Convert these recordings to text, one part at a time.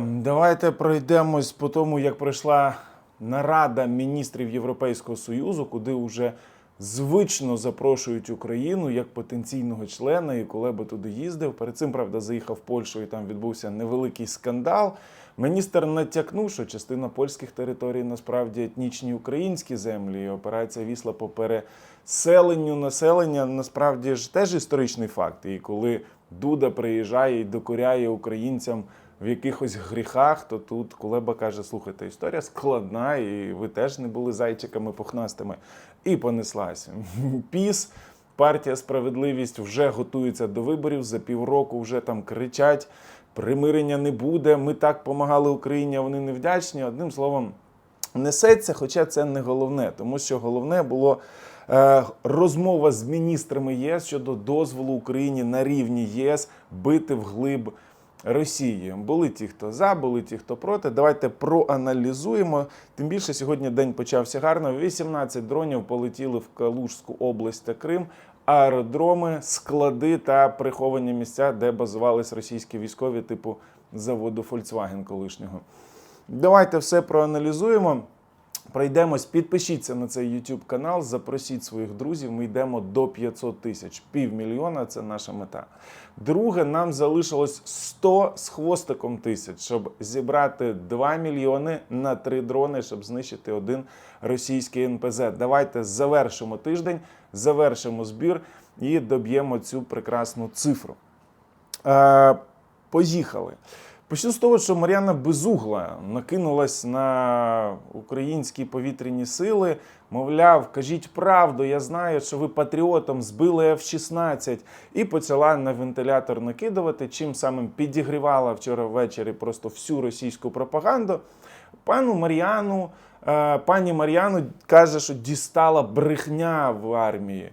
Давайте пройдемось по тому, як пройшла нарада міністрів Європейського Союзу, куди вже звично запрошують Україну як потенційного члена. І коли би туди їздив, перед цим правда заїхав в Польщу, і там відбувся невеликий скандал. Міністр натякнув, що частина польських територій насправді етнічні українські землі. І операція Вісла по переселенню населення насправді ж теж історичний факт. І коли Дуда приїжджає і докоряє українцям в якихось гріхах, то тут Кулеба каже: слухайте, історія складна, і ви теж не були зайчиками пухнастими. І понеслася. Піс, партія справедливість вже готується до виборів. За півроку вже там кричать: примирення не буде. Ми так помагали Україні, а вони не вдячні. Одним словом, несеться, хоча це не головне, тому що головне було. е, Розмова з міністрами ЄС щодо дозволу Україні на рівні ЄС бити вглиб Росії. Були ті, хто за, були ті, хто проти. Давайте проаналізуємо. Тим більше сьогодні день почався гарно. 18 дронів полетіли в Калужську область та Крим. Аеродроми, склади та приховані місця, де базувались російські військові, типу заводу Volkswagen колишнього. Давайте все проаналізуємо. Пройдемось, підпишіться на цей YouTube канал, запросіть своїх друзів. Ми йдемо до 500 тисяч. Півмільйона це наша мета. Друге, нам залишилось 100 з хвостиком тисяч, щоб зібрати 2 мільйони на 3 дрони, щоб знищити один російський НПЗ. Давайте завершимо тиждень, завершимо збір і доб'ємо цю прекрасну цифру. Е, поїхали. Почну з того, що Мар'яна Безугла накинулась на українські повітряні сили. Мовляв, кажіть правду, я знаю, що ви патріотом збили F-16 і почала на вентилятор накидувати, чим самим підігрівала вчора ввечері просто всю російську пропаганду. Пану Мар'яну, е, пані Мар'яну каже, що дістала брехня в армії.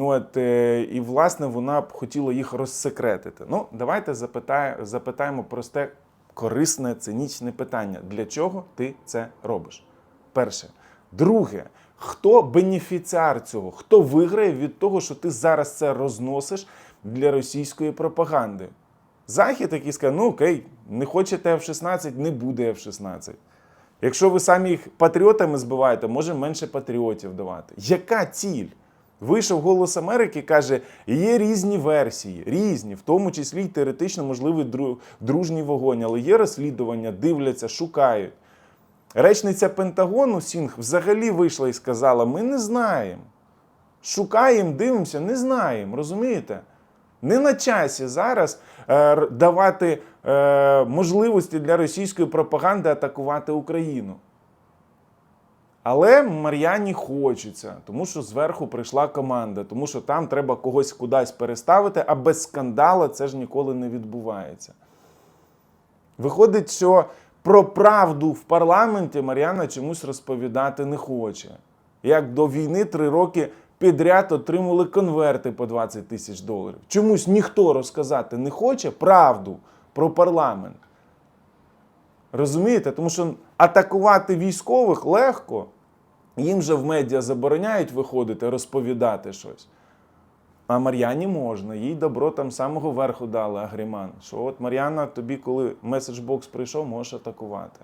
От, е, і власне вона б хотіла їх розсекретити. Ну, давайте запитає, запитаємо просте, корисне, цинічне питання: для чого ти це робиш? Перше. Друге, хто бенефіціар цього? Хто виграє від того, що ти зараз це розносиш для російської пропаганди? Захід, який скаже, ну окей, не хочете F-16, не буде F-16. Якщо ви самі їх патріотами збиваєте, може менше патріотів давати. Яка ціль? Вийшов голос Америки, каже, є різні версії, різні, в тому числі й теоретично можливий дру- дружній вогонь, але є розслідування, дивляться, шукають. Речниця Пентагону Сінг взагалі вийшла і сказала: ми не знаємо. Шукаємо, дивимося, не знаємо, розумієте? Не на часі зараз е, давати е, можливості для російської пропаганди атакувати Україну. Але Мар'яні хочеться, тому що зверху прийшла команда, тому що там треба когось кудись переставити, а без скандала це ж ніколи не відбувається. Виходить, що про правду в парламенті Мар'яна чомусь розповідати не хоче. Як до війни три роки підряд отримали конверти по 20 тисяч доларів. Чомусь ніхто розказати не хоче правду про парламент. Розумієте? Тому що атакувати військових легко. Їм же в медіа забороняють виходити, розповідати щось. А Мар'яні можна, їй добро там самого верху дали Агріман. Що от Мар'яна, тобі, коли меседжбокс прийшов, можеш атакувати.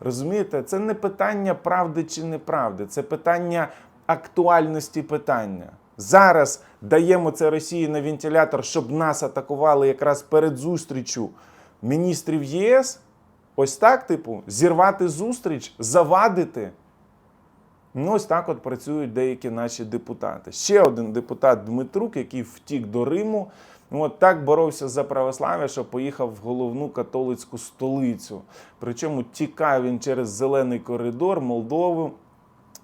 Розумієте, це не питання правди чи неправди, це питання актуальності питання. Зараз даємо це Росії на вентилятор, щоб нас атакували якраз перед зустрічю міністрів ЄС. Ось так, типу, зірвати зустріч, завадити. Ну, ось так от працюють деякі наші депутати. Ще один депутат Дмитрук, який втік до Риму. Ну, От так боровся за православ'я, що поїхав в головну католицьку столицю. Причому тікає він через зелений коридор Молдову.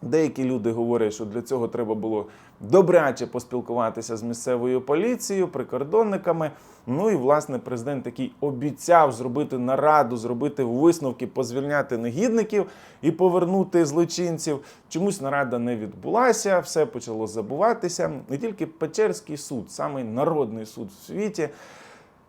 Деякі люди говорять, що для цього треба було добряче поспілкуватися з місцевою поліцією, прикордонниками. Ну і власне президент такий обіцяв зробити нараду, зробити висновки, позвільняти негідників і повернути злочинців. Чомусь нарада не відбулася, все почало забуватися. І тільки Печерський суд, самий народний суд в світі.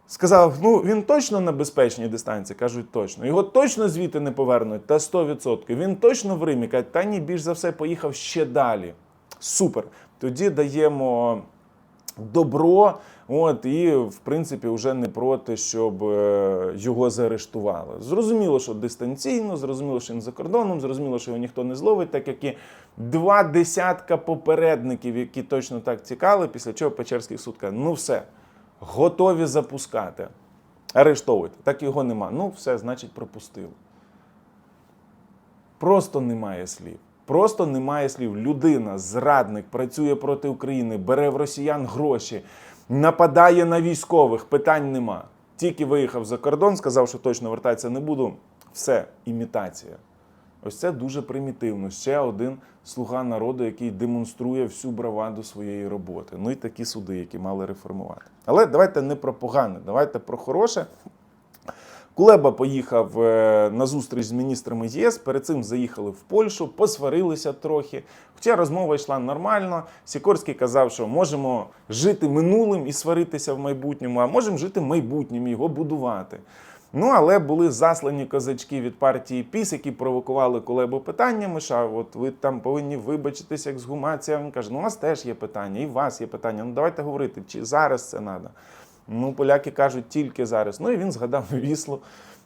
Сказав, ну він точно на безпечній дистанції, кажуть точно. Його точно звідти не повернуть, та 100%. Він точно в Римі, кажуть, та ні, більш за все поїхав ще далі. Супер. Тоді даємо добро От і в принципі вже не проти, щоб е, його заарештували. Зрозуміло, що дистанційно, зрозуміло, що він за кордоном, зрозуміло, що його ніхто не зловить, так як і два десятка попередників, які точно так тікали, після чого Печерський суд каже, ну все, готові запускати. Арештовуйте. Так його нема. Ну, все, значить, пропустили. Просто немає слів. Просто немає слів. Людина, зрадник, працює проти України, бере в росіян гроші, нападає на військових. Питань нема. Тільки виїхав за кордон, сказав, що точно вертатися не буду. Все, імітація. Ось це дуже примітивно. Ще один слуга народу, який демонструє всю браваду своєї роботи. Ну і такі суди, які мали реформувати. Але давайте не про погане, давайте про хороше. Кулеба поїхав е, на зустріч з міністрами ЄС. Перед цим заїхали в Польщу, посварилися трохи. Хоча розмова йшла нормально. Сікорський казав, що можемо жити минулим і сваритися в майбутньому, а можемо жити майбутнім, і його будувати. Ну, але були заслані козачки від партії ПІС, які провокували Кулебу питаннями. Що от ви там повинні вибачитися, ексгумація. Він каже: ну у вас теж є питання, і у вас є питання. Ну давайте говорити, чи зараз це треба. Ну, поляки кажуть тільки зараз. Ну і він згадав вісло.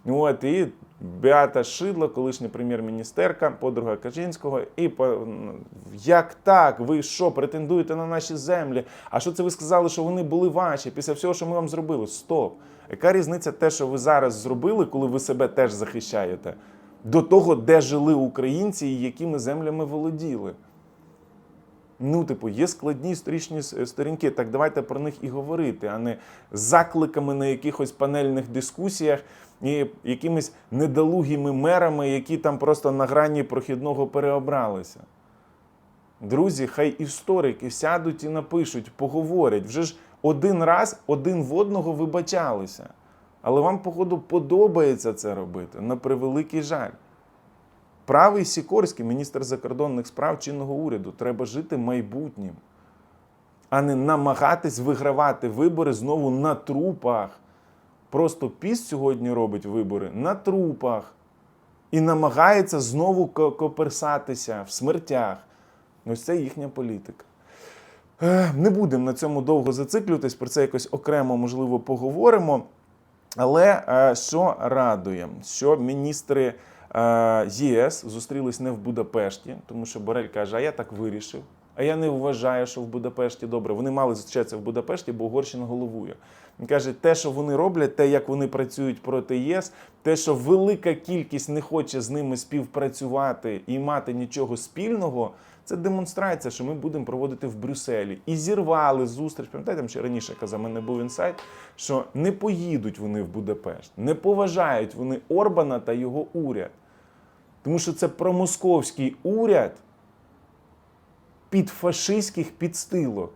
От, і Беата Шидло, колишня прем'єр-міністерка, подруга Качинського. І як так? Ви що, претендуєте на наші землі? А що це ви сказали, що вони були ваші після всього, що ми вам зробили? Стоп! Яка різниця те, що ви зараз зробили, коли ви себе теж захищаєте, до того, де жили українці і якими землями володіли? Ну, типу, є складні історичні сторінки, так давайте про них і говорити, а не закликами на якихось панельних дискусіях і якимись недолугими мерами, які там просто на грані прохідного переобралися. Друзі, хай історики сядуть і напишуть, поговорять. Вже ж один раз один в одного вибачалися. Але вам, походу, подобається це робити, на превеликий жаль. Правий Сікорський, міністр закордонних справ чинного уряду, треба жити майбутнім, а не намагатись вигравати вибори знову на трупах. Просто піс сьогодні робить вибори на трупах і намагається знову коперсатися в смертях. Ось це їхня політика. Не будемо на цьому довго зациклюватись, про це якось окремо, можливо, поговоримо. Але е, що радує, що міністри ЄС зустрілись не в Будапешті, тому що Борель каже, а я так вирішив. А я не вважаю, що в Будапешті добре. Вони мали зустрічатися в Будапешті, бо Угорщина головує. Він каже, те, що вони роблять, те, як вони працюють проти ЄС, те, що велика кількість не хоче з ними співпрацювати і мати нічого спільного, це демонстрація, що ми будемо проводити в Брюсселі. І зірвали зустріч. Пам'ятаєте, ще раніше казав, мене був інсайт, що не поїдуть вони в Будапешт, не поважають вони Орбана та його уряд. Тому що це промосковський уряд під фашистських підстилок,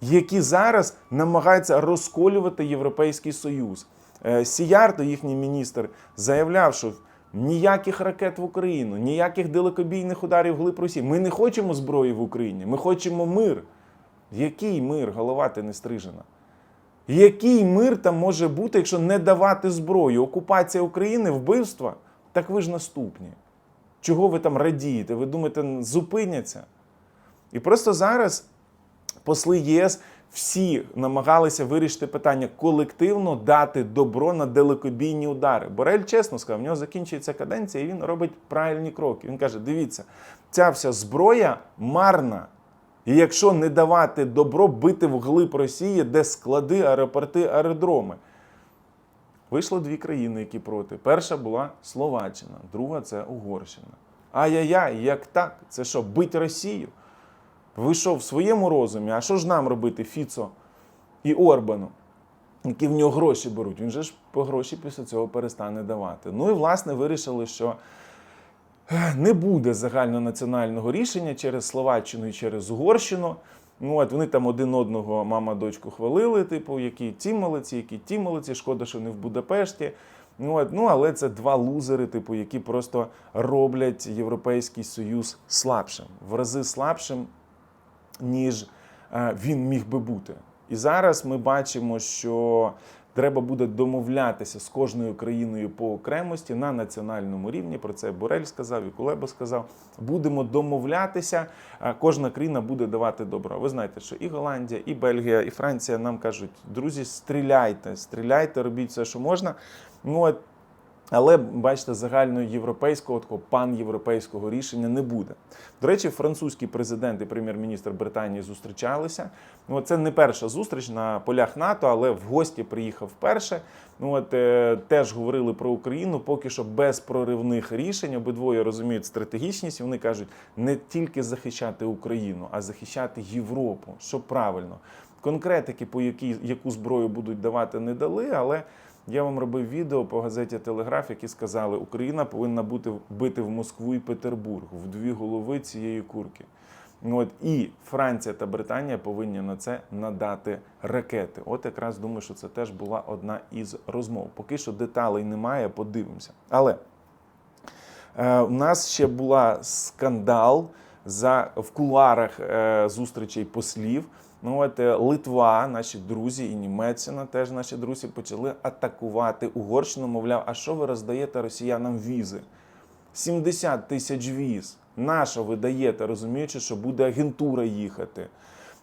які зараз намагаються розколювати Європейський Союз. Е, Сіярто, їхній міністр, заявляв, що ніяких ракет в Україну, ніяких далекобійних ударів глиб Росії. Ми не хочемо зброї в Україні, ми хочемо мир. Який мир, голова ти не стрижена? Який мир там може бути, якщо не давати зброю? Окупація України, вбивства? Так ви ж наступні. Чого ви там радієте? Ви думаєте, зупиняться? І просто зараз посли ЄС всі намагалися вирішити питання колективно дати добро на далекобійні удари. Борель чесно сказав, в нього закінчується каденція, і він робить правильні кроки. Він каже: дивіться, ця вся зброя марна. І якщо не давати добро бити вглиб Росії, де склади, аеропорти, аеродроми. Вийшло дві країни, які проти. Перша була Словаччина, друга це Угорщина. Ай-яй-яй, як так? Це що, бить Росію? Ви що, в своєму розумі? А що ж нам робити Фіцо і Орбану, які в нього гроші беруть? Він же ж по гроші після цього перестане давати. Ну і власне вирішили, що е, не буде загальнонаціонального рішення через Словаччину і через Угорщину. Ну, от вони там один одного мама дочку хвалили, типу, які ті молодці, які ті молодці. Шкода, що не в Будапешті. Ну, от, ну, але це два лузери, типу, які просто роблять Європейський Союз слабшим, в рази слабшим, ніж е, він міг би бути. І зараз ми бачимо, що Треба буде домовлятися з кожною країною по окремості на національному рівні. Про це Борель сказав і Кулеба сказав. Будемо домовлятися. Кожна країна буде давати добро. Ви знаєте, що і Голландія, і Бельгія, і Франція нам кажуть: друзі, стріляйте, стріляйте, робіть все, що можна. Ну от але бачите, загальноєвропейського такого панєвропейського рішення не буде. До речі, французький президент і прем'єр-міністр Британії зустрічалися. Ну, це не перша зустріч на полях НАТО, але в гості приїхав вперше. Ну от е, теж говорили про Україну, поки що без проривних рішень. Обидвоє розуміють стратегічність. Вони кажуть не тільки захищати Україну, а захищати Європу, що правильно. Конкретики, по якій яку зброю будуть давати, не дали, але. Я вам робив відео по газеті Телеграф, які сказали, Україна повинна бути бити в Москву і Петербург в дві голови цієї курки. Ну, От і Франція та Британія повинні на це надати ракети. От якраз думаю, що це теж була одна із розмов. Поки що деталей немає, подивимося. Але е, у нас ще була скандал за в куларах е, зустрічей послів. Ну от е, Литва, наші друзі, і Німеччина теж наші друзі почали атакувати Угорщину. Мовляв, а що ви роздаєте росіянам візи? 70 тисяч віз. Наша ви даєте, розуміючи, що буде агентура їхати.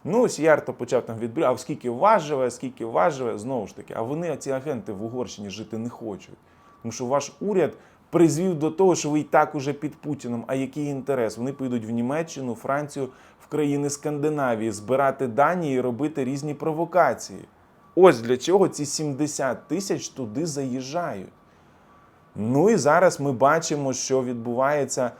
Ну, Сіярто почав там відбрі, а скільки вас живе, скільки вас живе, знову ж таки, а вони, ці агенти в Угорщині, жити не хочуть. Тому що ваш уряд призвів до того, що ви і так уже під Путіном. А який інтерес? Вони поїдуть в Німеччину, Францію, в країни Скандинавії, збирати дані і робити різні провокації. Ось для чого ці 70 тисяч туди заїжджають. Ну і зараз ми бачимо, що відбувається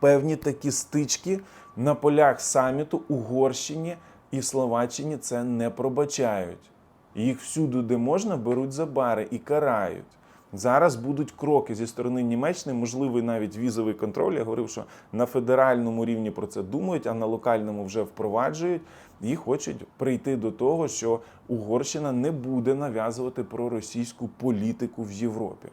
певні такі стички на полях саміту Угорщині і Словаччині це не пробачають. Їх всюди, де можна, беруть за бари і карають. Зараз будуть кроки зі сторони Німеччини, можливий навіть візовий контроль. Я говорив, що на федеральному рівні про це думають, а на локальному вже впроваджують і хочуть прийти до того, що Угорщина не буде нав'язувати проросійську політику в Європі.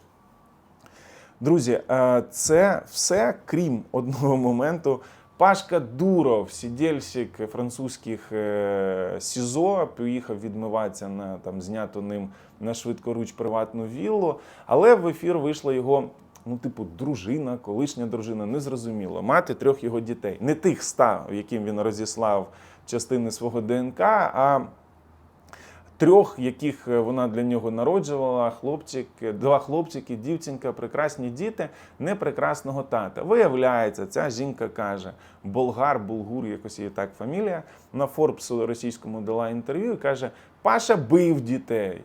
Друзі, е, це все крім одного моменту. Пашка Дуров, сідельщик французьких е, СІЗО, поїхав відмиватися на там зняту ним на швидкоруч приватну віллу. Але в ефір вийшла його, ну, типу, дружина, колишня дружина, незрозуміло. Мати трьох його дітей. Не тих ста, яким він розіслав частини свого ДНК, а трьох, яких е, вона для нього народжувала, хлопчик, два хлопчики, дівчинка, прекрасні діти, непрекрасного тата. Виявляється, ця жінка каже: болгар, булгур, якось її так фамілія. На Форбсу російському дала інтерв'ю і каже: Паша бив дітей.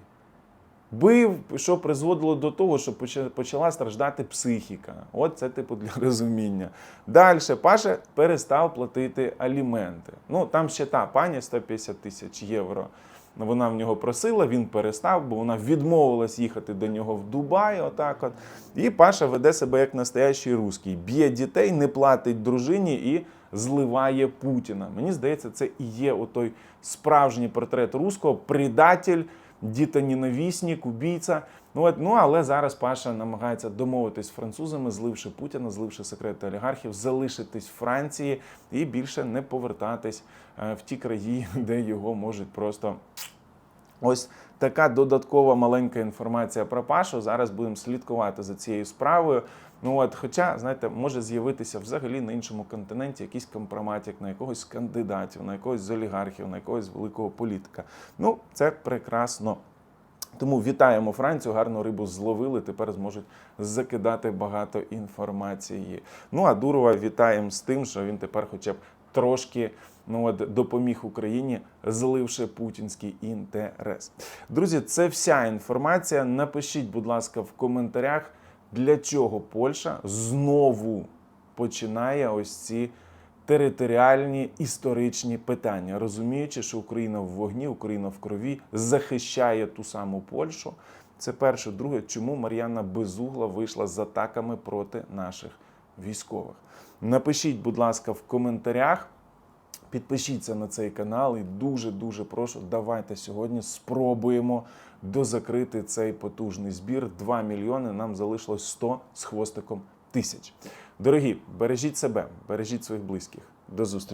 Бив, що призводило до того, що почала страждати психіка. От це типу для розуміння. Далі Паша перестав платити аліменти. Ну там ще та пані 150 тисяч євро. Вона в нього просила, він перестав, бо вона відмовилась їхати до нього в Дубай. Отак от. І Паша веде себе як настоящий русський. Б'є дітей, не платить дружині і зливає Путіна. Мені здається, це і є отой справжній портрет руського предатель, дітоненавісник, убійця. Ну, от, ну але зараз Паша намагається домовитись з французами, зливши Путіна, зливши секрети олігархів, залишитись в Франції і більше не повертатись е, в ті краї, де його можуть просто. Ось така додаткова маленька інформація про Пашу. Зараз будемо слідкувати за цією справою. Ну от, хоча, знаєте, може з'явитися взагалі на іншому континенті якийсь компроматик на якогось кандидатів, на якогось з олігархів, на якогось великого політика. Ну, це прекрасно. Тому вітаємо Францію, гарну рибу зловили. Тепер зможуть закидати багато інформації. Ну а Дурова вітаємо з тим, що він тепер, хоча б трошки ну от допоміг Україні, зливши путінський інтерес. Друзі, це вся інформація. Напишіть, будь ласка, в коментарях, для чого Польща знову починає ось ці територіальні історичні питання, розуміючи, що Україна в вогні, Україна в крові захищає ту саму Польщу. Це перше. Друге, чому Мар'яна Безугла вийшла з атаками проти наших військових. Напишіть, будь ласка, в коментарях. Підпишіться на цей канал і дуже-дуже прошу, давайте сьогодні спробуємо дозакрити цей потужний збір. 2 мільйони нам залишилось 100 з хвостиком тисяч. Дорогі, бережіть себе, бережіть своїх близьких. До зустрічі.